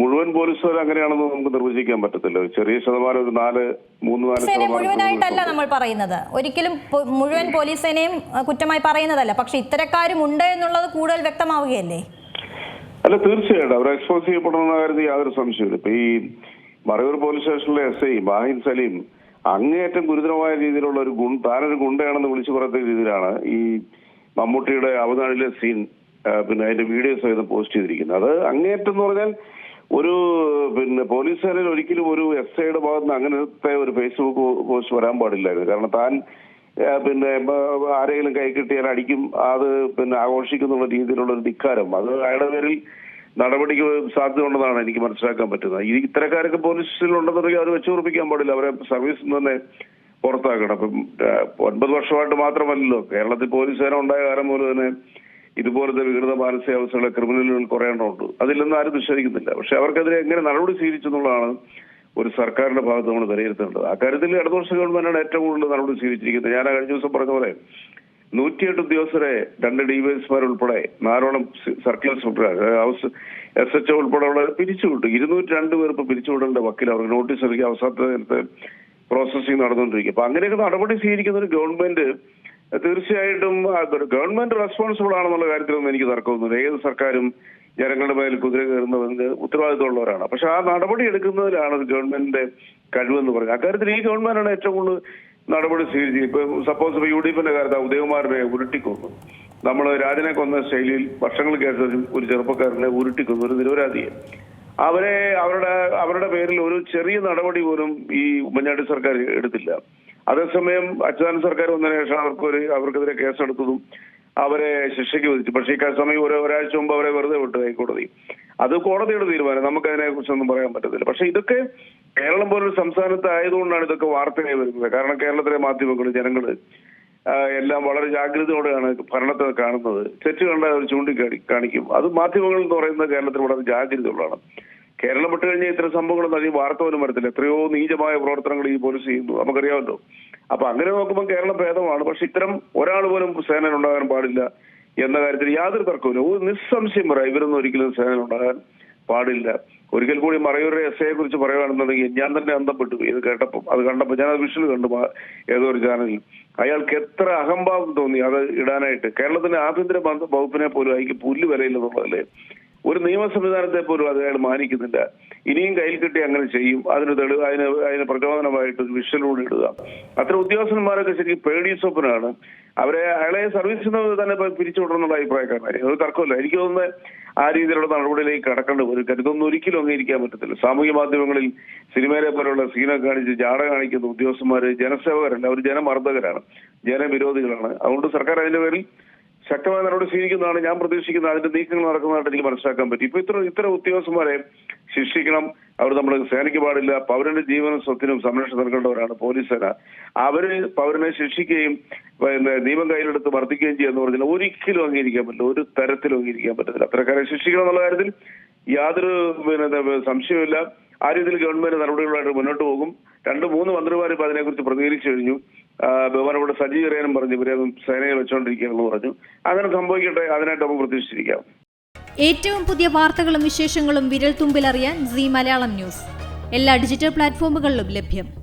മുഴുവൻ പോലീസുകാർ അങ്ങനെയാണെന്ന് നമുക്ക് നിർവചിക്കാൻ പറ്റത്തില്ല. ചെറിയ ശതമാനം ഒരു നാല് മൂന്ന് നാല് മുഴുവനായിട്ടല്ല നമ്മൾ പറയുന്നത്. ഒരിക്കലും മുഴുവൻ പോലീസ് സേനയും കുറ്റമായി പറയുന്നതല്ല. പക്ഷെ ഇത്തരക്കാരും ഉണ്ട് എന്നുള്ളത് കൂടുതൽ വ്യക്തമാവുകയല്ലേ? അല്ല തീർച്ചയായിട്ടും. അവർ എക്സ്പോസ് ചെയ്യപ്പെടുന്ന കാര്യത്തിൽ യാതൊരു സംശയമില്ല ഇപ്പൊ ഈ മറയൂർ പോലീസ് സ്റ്റേഷനിലെ എസ് ഐ മാഹിൻ സലീം അങ്ങേയറ്റം ഗുരുതരമായ രീതിയിലുള്ള ഒരു ഗുൺ താനൊരു ഗുണ്ടയാണെന്ന് വിളിച്ചു പറയുന്ന രീതിയിലാണ് ഈ മമ്മൂട്ടിയുടെ അവതാഴിലെ സീൻ പിന്നെ അതിന്റെ വീഡിയോ സഹിതം പോസ്റ്റ് ചെയ്തിരിക്കുന്നത്. അത് അങ്ങേയറ്റം എന്ന് പറഞ്ഞാൽ ഒരു പിന്നെ പോലീസുകാരിൽ ഒരിക്കലും ഒരു എസ് ഐയുടെ ഭാഗത്ത് നിന്ന് അങ്ങനത്തെ ഒരു ഫേസ്ബുക്ക് പോസ്റ്റ് വരാൻ പാടില്ലായിരുന്നു. കാരണം താൻ പിന്നെ ആരെങ്കിലും കൈ അടിക്കും അത് പിന്നെ ആഘോഷിക്കുന്നുള്ള രീതിയിലുള്ള ഒരു ധിക്കാരം. അത് അയാളുടെ പേരിൽ നടപടിക്ക് സാധ്യത ഉണ്ടെന്നാണ് എനിക്ക് മനസ്സിലാക്കാൻ പറ്റുന്നത്. ഈ ഇത്തരക്കാരൊക്കെ പോലീസിൽ ഉണ്ടെന്നുണ്ടെങ്കിൽ അവർ വെച്ച് ഉറപ്പിക്കാൻ പാടില്ല. അവരെ സർവീസിൽ നിന്ന് തന്നെ പുറത്താക്കണം. അപ്പം ഒൻപത് വർഷമായിട്ട് മാത്രമല്ലല്ലോ കേരളത്തിൽ പോലീസ് സേന ഉണ്ടായ കാലം പോലെ തന്നെ ഇതുപോലത്തെ വികൃത മാനസികാവസ്ഥകളെ ക്രിമിനലുകൾ കുറേ എണ്ണമുണ്ട് അതിലൊന്നും ആരും നിഷേധിക്കുന്നില്ല. പക്ഷെ അവർക്കെതിരെ എങ്ങനെ നടപടി സ്വീകരിച്ചു എന്നുള്ളതാണ് ഒരു സർക്കാരിന്റെ ഭാഗത്ത് നമ്മൾ വിലയിരുത്തേണ്ടത്. അക്കാര്യത്തിൽ ഇടതുപക്ഷ ഗവൺമെന്റാണ് ഏറ്റവും കൂടുതൽ നടപടി സ്വീകരിച്ചിരിക്കുന്നത്. ഞാൻ കഴിഞ്ഞ ദിവസം പറഞ്ഞ പോലെ നൂറ്റിയെട്ട് ഉദ്യോഗസ്ഥരെ രണ്ട് ഡിവൈഎസ്മാർ ഉൾപ്പെടെ നാലോളം circle inspector house S H ഉൾപ്പെടെയുള്ളവരെ പിരിച്ചുവിട്ടു. ഇരുന്നൂറ്റി രണ്ട് പേർ ഇപ്പൊ പിരിച്ചുവിടേണ്ട വക്കീൽ അവർക്ക് നോട്ടീസ് നൽകി അവസാനത്തെ നേരത്തെ പ്രോസസ്സിംഗ് നടന്നുകൊണ്ടിരിക്കും അപ്പൊ അങ്ങനെയൊക്കെ നടപടി സ്വീകരിക്കുന്ന ഒരു ഗവൺമെന്റ് തീർച്ചയായിട്ടും ഗവൺമെന്റ് റെസ്പോൺസിബിൾ ആണെന്നുള്ള കാര്യത്തിലൊന്നും എനിക്ക് തർക്കമൊന്നുമില്ല. ഏത് സർക്കാരും ജനങ്ങളുടെ മേൽ കുതിര കയറുന്നതിന് ഉത്തരവാദിത്തമുള്ളവരാണ്. പക്ഷെ ആ നടപടി എടുക്കുന്നതിലാണ് ഗവൺമെന്റിന്റെ കഴിവെന്ന് പറയുന്നത്. അക്കാര്യത്തിൽ ഈ ഗവൺമെന്റാണ് ഏറ്റവും കൂടുതൽ നടപടി സ്വീകരിച്ചത്. ഇപ്പൊ സപ്പോസ് ഇപ്പൊ യു ഡി എഫിന്റെ കാര്യത്തിൽ ഉദയകുമാരനെ ഉരുട്ടിക്കൊന്നു. നമ്മൾ രാജനെ കൊന്ന ശൈലിയിൽ വർഷങ്ങൾക്ക് ശേഷം ഒരു ചെറുപ്പക്കാരനെ ഉരുട്ടിക്കൊന്നു ഒരു നിരപരാധിയെ. അവരെ അവരുടെ അവരുടെ പേരിൽ ഒരു ചെറിയ നടപടി പോലും ഈ ഉമ്മൻചാണ്ടി സർക്കാർ എടുത്തില്ല. അതേസമയം അച്യുതാനന്ദ സർക്കാർ വന്നതിന് ശേഷം അവർക്ക് ഒരു അവർക്കെതിരെ കേസെടുത്തതും അവരെ ശിക്ഷയ്ക്ക് വിധിച്ചു. പക്ഷേ ഈ സമയം ഒരു ഒരാഴ്ച മുമ്പ് അവരെ വെറുതെ വിട്ടു ഹൈക്കോടതി. അത് കോടതിയുടെ തീരുമാനം. നമുക്ക് അതിനെ കുറിച്ചൊന്നും പറയാൻ പറ്റത്തില്ല. പക്ഷെ ഇതൊക്കെ കേരളം പോലൊരു സംസ്ഥാനത്ത് ആയതുകൊണ്ടാണ് ഇതൊക്കെ വാർത്തയായി വരുന്നത്. കാരണം കേരളത്തിലെ മാധ്യമങ്ങൾ ജനങ്ങൾ എല്ലാം വളരെ ജാഗ്രതയോടെയാണ് ഭരണത്തെ കാണുന്നത്. തെറ്റ് കണ്ടാൽ അവർ ചൂണ്ടിക്കാണി കാണിക്കും. അത് മാധ്യമങ്ങൾ എന്ന് പറയുന്നത് കേരളത്തിൽ വളരെ ജാഗ്രതയുള്ളതാണ്. കേരളം വിട്ട് കഴിഞ്ഞാൽ ഇത്തരം സംഭവങ്ങളൊന്നും അധികം വാർത്ത പോലും വരത്തില്ല. എത്രയോ നീചമായ പ്രവർത്തനങ്ങൾ ഈ പോലീസ് ചെയ്യുന്നു. നമുക്കറിയാമല്ലോ. അപ്പൊ അങ്ങനെ നോക്കുമ്പോൾ കേരളം ഭേദമാണ്. പക്ഷെ ഇത്തരം ഒരാൾ പോലും സേനയിൽ ഉണ്ടാകാൻ പാടില്ല എന്ന കാര്യത്തിൽ യാതൊരു തർക്കവുമില്ല ഒരു നിസ്സംശയം പറയാം ഇവരൊന്നും ഒരിക്കലും സേനയിൽ ഉണ്ടാകാൻ പാടില്ല. ഒരിക്കൽ കൂടി മറയൂരിലെ എസ് ഐയെ കുറിച്ച് പറയുകയാണെന്നുണ്ടെങ്കിൽ ഞാൻ തന്നെ അന്തപ്പെട്ടു. ഇത് കേട്ടപ്പോൾ അത് കണ്ടപ്പോൾ ഞാൻ അത് വിഷുവിൽ കണ്ടു ഏതോ ഒരു ചാനലിൽ. അയാൾക്ക് എത്ര അഹംഭാവം തോന്നി അത് ഇടാനായിട്ട്. കേരളത്തിന്റെ ആഭ്യന്തര വകുപ്പിനെ പോലും അയാൾക്ക് പുല്ല് വിലയില്ലെന്നുള്ളതല്ലേ? ഒരു നിയമ സംവിധാനത്തെ പോലും അത് അയാൾ മാനിക്കുന്നില്ല. ഇനിയും കയ്യിൽ കിട്ടി അങ്ങനെ ചെയ്യും. അതിന് തെളിവ് അതിന് അതിന് പ്രചോദനമായിട്ട് വിഷലൂടെ ഇടുക. അത്ര ഉദ്യോഗസ്ഥന്മാരൊക്കെ ശരിക്കും പേടി സ്വപ്നമാണ് അവരെ അയാളെ സർവീസിൽ നിന്ന് തന്നെ പിരിച്ചുവിടണമെന്നുള്ള അഭിപ്രായക്കാരനായി. അത് തർക്കമില്ല. എനിക്ക് തോന്നുന്നത് ആ രീതിയിലുള്ള നടപടിയിലേക്ക് കടക്കേണ്ടി വരും. കരുതൊന്നും ഒരിക്കലും അംഗീകരിക്കാൻ പറ്റത്തില്ല. സാമൂഹ്യ മാധ്യമങ്ങളിൽ സിനിമയിലെ പോലുള്ള സീനൊക്കെ കാണിച്ച് ജാട കാണിക്കുന്ന ഉദ്യോഗസ്ഥന്മാര് ജനസേവകരല്ല. അവർ ജനമർദ്ദകരാണ്. ജനവിരോധികളാണ്. അതുകൊണ്ട് സർക്കാർ അതിന്റെ പേരിൽ ശക്തമായ നടപടി സ്വീകരിക്കുന്നതാണ് ഞാൻ പ്രതീക്ഷിക്കുന്നത്. അതിന്റെ നീക്കങ്ങൾ നടക്കുന്നതായിട്ട് എനിക്ക് മനസ്സിലാക്കാൻ പറ്റും. ഇപ്പൊ ഇത്ര ഇത്ര ഉദ്യോഗസ്ഥന്മാരെ ശിക്ഷിക്കണം. അവർ നമ്മൾ സേനയ്ക്ക് പാടില്ല. പൗരന്റെ ജീവനും സ്വത്തിനും സംരക്ഷണം നൽകേണ്ടവരാണ് പോലീസ് സേന. അവർ പൗരനെ ശിക്ഷിക്കുകയും പിന്നെ നിയമം കയ്യിലെടുത്ത് വർദ്ധിക്കുകയും ചെയ്യുന്ന പറഞ്ഞാൽ ഒരിക്കലും അംഗീകരിക്കാൻ പറ്റില്ല. ഒരു തരത്തിലും അംഗീകരിക്കാൻ പറ്റത്തില്ല. അത്തരക്കാരെ ശിക്ഷിക്കണം എന്നുള്ള കാര്യത്തിൽ യാതൊരു പിന്നെ സംശയമില്ല ആ രീതിയിൽ ഗവൺമെന്റ് നടപടികളായിട്ട് മുന്നോട്ട് പോകും. രണ്ട് മൂന്ന് മന്ത്രിമാർ ഇപ്പൊ അതിനെക്കുറിച്ച് പ്രതികരിച്ചു കഴിഞ്ഞു. ബഹുമാനപ്പെട്ട സജി ചെറിയാനും പറഞ്ഞു. ഇവരെ സേനയിൽ വെച്ചുകൊണ്ടിരിക്കുകയെന്ന് പറഞ്ഞു. അങ്ങനെ സംഭവിക്കട്ടെ അതിനായിട്ട് നമുക്ക് പ്രതീക്ഷിച്ചിരിക്കാം. ഏറ്റവും പുതിയ വാർത്തകളും വിശേഷങ്ങളും വിരൽ തുമ്പിലറിയാൻ സി മലയാളം ന്യൂസ്. എല്ലാ ഡിജിറ്റൽ പ്ലാറ്റ്ഫോമുകളിലും ലഭ്യം.